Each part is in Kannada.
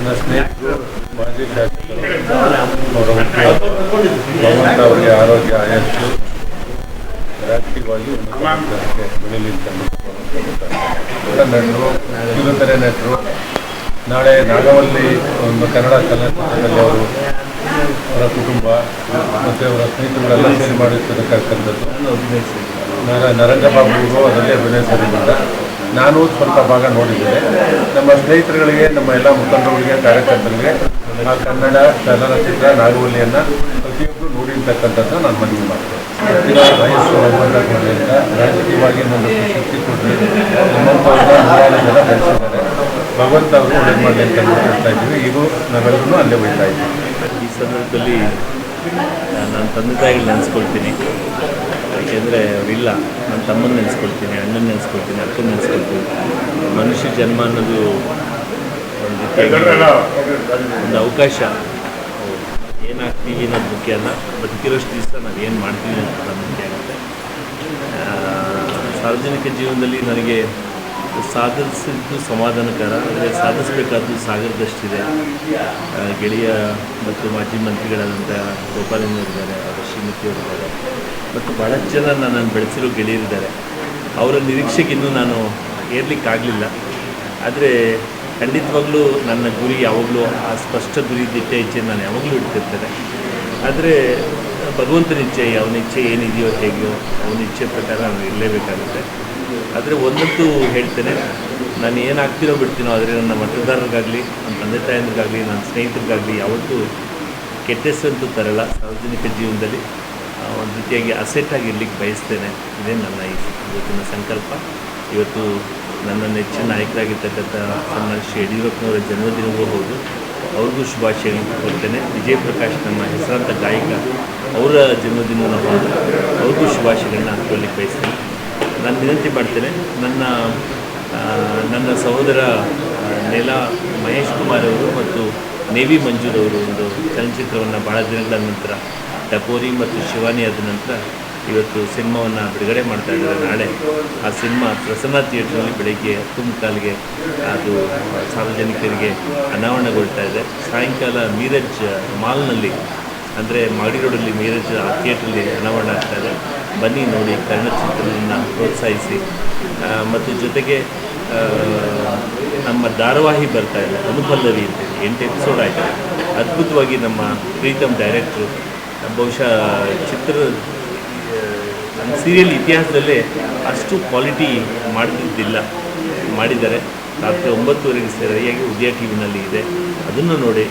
ನನ್ನ ಸ್ನೇಹಿತರು ಮಾಜಿ ಶಾಸಕರು ಭಗವಂತ ಅವರಿಗೆ ಆರೋಗ್ಯ ಆಯಸ್ಸು ರಾಜಕೀಯವಾಗಿ ನಟರು ಕಿರುತೆರೆ ನಟರು ನಾಳೆ ನಾಗವಲ್ಲಿ ಒಂದು ಕನ್ನಡ ಚಲನಚಿತ್ರದಲ್ಲಿ ಅವರು ಅವರ ಕುಟುಂಬ ಮತ್ತು ಅವರ ಸ್ನೇಹಿತರುಗಳೆಲ್ಲ ಸೇರಿ ಮಾಡಿರ್ತಕ್ಕಂಥದ್ದು. ನರ ನರಂಗಬಾಬು ಅವರು ಅದರಲ್ಲೇ ಅಭಿನಯಿಸೋದ್ರಿಂದ ನಾನು ಸ್ವಲ್ಪ ಭಾಗ ನೋಡಿದ್ದೇನೆ. ನಮ್ಮ ಸ್ನೇಹಿತರುಗಳಿಗೆ, ನಮ್ಮ ಎಲ್ಲ ಮುಖಂಡರುಗಳಿಗೆ, ಕಾರ್ಯಕರ್ತರಿಗೆ, ಆ ಕನ್ನಡ, ಚಲನಚಿತ್ರ, ನಾಗವಲ್ಲಿಯನ್ನು ಪ್ರತಿಯೊಬ್ಬರು ನೋಡಿರ್ತಕ್ಕಂಥದ್ದು ನಾನು ಮನವಿ ಮಾಡ್ತೇನೆ. ವಯಸ್ಸು ಅಂತ ರಾಜಕೀಯವಾಗಿ ನನ್ನ ಶಕ್ತಿ ಕೊಡಲಿ ನಮ್ಮಂಥವ್ರನ್ನ ಜನ ಬೆಳೆಸಿದ್ದಾರೆ. ಭಗವಂತ ಅವರು ಒಳ್ಳೆ ಮಾಡಲಿ ಅಂತ ಹೇಳ್ತಾ ಇದ್ದೀವಿ. ಈಗೂ ನಾವೆಲ್ಲರೂ ಅಲ್ಲೇ ಹೋಗ್ತಾ ಇದ್ದೀವಿ. ಈ ಸಂದರ್ಭದಲ್ಲಿ ನನ್ನ ತಂದೆ ತಾಯಿಗಳು ನೆನೆಸ್ಕೊಳ್ತೀನಿ. ಯಾಕೆಂದರೆ ಅವರಿಲ್ಲ. ನನ್ನ ತಮ್ಮನ ನೆನೆಸ್ಕೊಳ್ತೀನಿ, ಅಣ್ಣನ ನೆನೆಸ್ಕೊಳ್ತೀನಿ, ಅಕ್ಕನ ನೆನೆಸ್ಕೊಳ್ತೀನಿ. ಮನುಷ್ಯ ಜನ್ಮ ಅನ್ನೋದು ಒಂದು ಒಂದು ಅವಕಾಶ. ಏನಾಗ್ತೀವಿ ಅನ್ನೋದು ಮುಖ್ಯ ಅಲ್ಲ. ಬದುಕಿರೋಷ್ಟು ದಿವಸ ನಾವು ಏನು ಮಾಡ್ತೀವಿ ಅಂತ ಮುಖ್ಯ ಆಗುತ್ತೆ. ಸಾರ್ವಜನಿಕ ಜೀವನದಲ್ಲಿ ನನಗೆ ಸಾಧಿಸಿದ್ದು ಸಮಾಧಾನಕರ, ಆದರೆ ಸಾಧಿಸಬೇಕಾದ್ದು ಸಾಗರದಷ್ಟಿದೆ. ಗೆಳೆಯ ಮತ್ತು ಮಾಜಿ ಮಂತ್ರಿಗಳಾದಂಥ ಗೋಪಾಲಣ್ಣವರಿದ್ದಾರೆ ಅವರ ಶ್ರೀಮತಿಯವರಿದ್ದಾರೆ. ಮತ್ತು ಬಹಳಷ್ಟು ಜನ ನನ್ನನ್ನು ಬೆಳೆಸಿರೋ ಗೆಳೆಯರಿದ್ದಾರೆ. ಅವರ ನಿರೀಕ್ಷೆಗೆ ಇನ್ನೂ ನಾನು ಏರ್ಲಿಕ್ಕಾಗಲಿಲ್ಲ. ಆದರೆ ಖಂಡಿತವಾಗ್ಲೂ ನನ್ನ ಗುರಿ ಯಾವಾಗಲೂ ಆ ಸ್ಪಷ್ಟ ಗುರಿ ದಿಟ್ಟ ಇಚ್ಛೆ ನಾನು ಯಾವಾಗಲೂ ಇಡ್ತಿರ್ತೇನೆ. ಆದರೆ ಭಗವಂತನ ಇಚ್ಛೆ, ಅವನ ಇಚ್ಛೆ ಏನಿದೆಯೋ ಹೇಗೆಯೋ ಅವನ ಇಚ್ಛೆ ಪ್ರಕಾರ ನಾನು ಇರಲೇಬೇಕಾಗುತ್ತೆ. ಆದರೆ ಒಂದಂತೂ ಹೇಳ್ತೇನೆ, ನಾನು ಏನಾಗ್ತೀನೋ ಬಿಡ್ತೀನೋ ಆದರೆ ನನ್ನ ಮತದಾರರಿಗಾಗಲಿ, ನನ್ನ ತಂದೆ ತಾಯಂದ್ರಿಗಾಗಲಿ ನನ್ನ ಸ್ನೇಹಿತರಿಗಾಗಲಿ ಯಾವತ್ತೂ ಕೆಟ್ಟ ತರಲ್ಲ. ಸಾರ್ವಜನಿಕ ಜೀವನದಲ್ಲಿ ಒಂದು ರೀತಿಯಾಗಿ ಅಸೆಟ್ ಇರಲಿಕ್ಕೆ ಬಯಸ್ತೇನೆ. ಇದೇ ನನ್ನ ಇವತ್ತಿನ ಸಂಕಲ್ಪ. ಇವತ್ತು ನನ್ನ ನೆಚ್ಚಿನ ನಾಯಕರಾಗಿರ್ತಕ್ಕಂಥ ನನ್ನ ಶ್ರೀ ಯಡಿಯೂರಪ್ಪನವರ ಜನ್ಮದಿನವೂ ಹೌದು. ಅವ್ರಿಗೂ ಶುಭಾಶಯಗಳನ್ನು ಕೊಡ್ತೇನೆ ವಿಜಯ್ ಪ್ರಕಾಶ್ ನಮ್ಮ ಹೆಸರಾಂತ ಗಾಯಕ, ಅವರ ಜನ್ಮದಿನವೂ ಹೌದು. ಅವ್ರಿಗೂ ಶುಭಾಶಯಗಳನ್ನ ಕೊಡ್ಲಿಕ್ಕೆ ಬಯಸ್ತೇನೆ. ನಾನು ವಿನಂತಿ ಮಾಡ್ತೇನೆ. ನನ್ನ ನನ್ನ ಸಹೋದರ ನೆಲ ಮಹೇಶ್ ಕುಮಾರ್ ಅವರು ಮತ್ತು ನೇವಿ ಮಂಜೂರ್ ಅವರು ಒಂದು ಚಲನಚಿತ್ರವನ್ನು ಭಾಳ ದಿನಗಳ ನಂತರ ಟಪೋರಿ ಮತ್ತು ಶಿವಾನಿ ಆದ ನಂತರ ಇವತ್ತು ಸಿನಿಮಾವನ್ನು ಬಿಡುಗಡೆ ಮಾಡ್ತಾ ಇದ್ದಾರೆ. ನಾಳೆ ಆ ಸಿನಿಮಾ ಪ್ರಸನ್ನ ಥಿಯೇಟ್ರಲ್ಲಿ ಬೆಳಗ್ಗೆ ಹತ್ತು ಮುಕ್ಕಾಲಿಗೆ ಅದು ಸಾರ್ವಜನಿಕರಿಗೆ ಅನಾವರಣಗೊಳ್ತಾ ಇದೆ. ಸಾಯಂಕಾಲ ಮೀರಜ್ ಮಾಲ್ನಲ್ಲಿ, ಅಂದರೆ ಮಾಗಡಿ ರೋಡಲ್ಲಿ ಮೀರಜ್ ಆ ಥಿಯೇಟ್ರಲ್ಲಿ ಅನಾವರಣ ಆಗ್ತಾ ಇದೆ. ಬನ್ನಿ ನೋಡಿ ಕನ್ನಡ ಚಿತ್ರದಿಂದ ಪ್ರೋತ್ಸಾಹಿಸಿ ಮತ್ತು ಜೊತೆಗೆ ನಮ್ಮ ಧಾರಾವಾಹಿ ಬರ್ತಾ ಇದೆ, ಅನುಪಲ್ಲವಿ ಅಂತೇಳಿ ಎಂಟು ಎಪಿಸೋಡ್ ಆಯಿತು. ಅದ್ಭುತವಾಗಿ ನಮ್ಮ ಪ್ರೀತಮ್ ಡೈರೆಕ್ಟ್ರು, ಬಹುಶಃ ಚಿತ್ರ ನಮ್ಮ ಸೀರಿಯಲ್ ಇತಿಹಾಸದಲ್ಲೇ ಅಷ್ಟು ಕ್ವಾಲಿಟಿ ಮಾಡ್ತಿದ್ದಿಲ್ಲ. ಮಾಡಿದ್ದಾರೆ. ರಾತ್ರಿ ಒಂಬತ್ತುವರೆಗೆ ಸರಿಯಾಗಿ ಉದಯ ಟಿ ವಿನಲ್ಲಿ ಇದೆ. ಅದನ್ನು ನೋಡಿ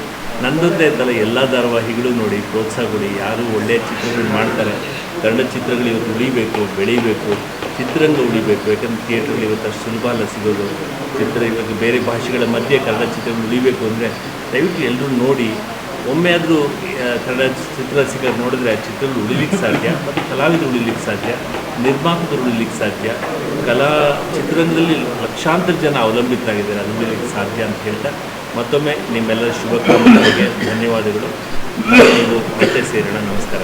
ನಂದೊಂದೇ ಅಂತಲ್ಲ ಎಲ್ಲ ಧಾರಾವಾಹಿಗಳು ನೋಡಿ ಪ್ರೋತ್ಸಾಹ ಕೊಡಿ ಯಾರು ಒಳ್ಳೆಯ ಚಿತ್ರಗಳು ಮಾಡ್ತಾರೆ, ಕನ್ನಡ ಚಿತ್ರಗಳು ಇವತ್ತು ಉಳಿಬೇಕು, ಬೆಳೀಬೇಕು, ಚಿತ್ರರಂಗ ಉಳಿಬೇಕು. ಯಾಕಂದ್ರೆ ಥಿಯೇಟ್ರಲ್ಲಿ ಇವತ್ತು ಅಷ್ಟು ಸುಲಭ ಅಲ್ಲ ಸಿಗೋದು. ಚಿತ್ರ ಇವತ್ತು ಬೇರೆ ಭಾಷೆಗಳ ಮಧ್ಯೆ ಕನ್ನಡ ಚಿತ್ರಗಳು ಉಳಿಬೇಕು ಅಂದರೆ ದಯವಿಟ್ಟು ಎಲ್ಲರೂ ನೋಡಿ. ಒಮ್ಮೆ ಆದರೂ ಕನ್ನಡ ಚಿತ್ರರಸಿಕರು ನೋಡಿದ್ರೆ ಆ ಚಿತ್ರಗಳು ಉಳಿಲಿಕ್ಕೆ ಸಾಧ್ಯ, ಮತ್ತು ಕಲಾವಿದರು ಉಳಿಲಿಕ್ಕೆ ಸಾಧ್ಯ, ನಿರ್ಮಾಪಕರು ಉಳಿಲಿಕ್ಕೆ ಸಾಧ್ಯ. ಕಲಾ ಚಿತ್ರರಂಗದಲ್ಲಿ ಲಕ್ಷಾಂತರ ಜನ ಅವಲಂಬಿತರಾಗಿದ್ದಾರೆ, ಅದು ಉಳಿಲಿಕ್ಕೆ ಸಾಧ್ಯ ಅಂತ ಹೇಳ್ತಾ ಮತ್ತೊಮ್ಮೆ ನಿಮ್ಮೆಲ್ಲರ ಶುಭಕಾಮನೆಗಳಿಗೆ ಧನ್ಯವಾದಗಳು. ನೀವು ಮತ್ತೆ ಸೇರೋಣ. ನಮಸ್ಕಾರ.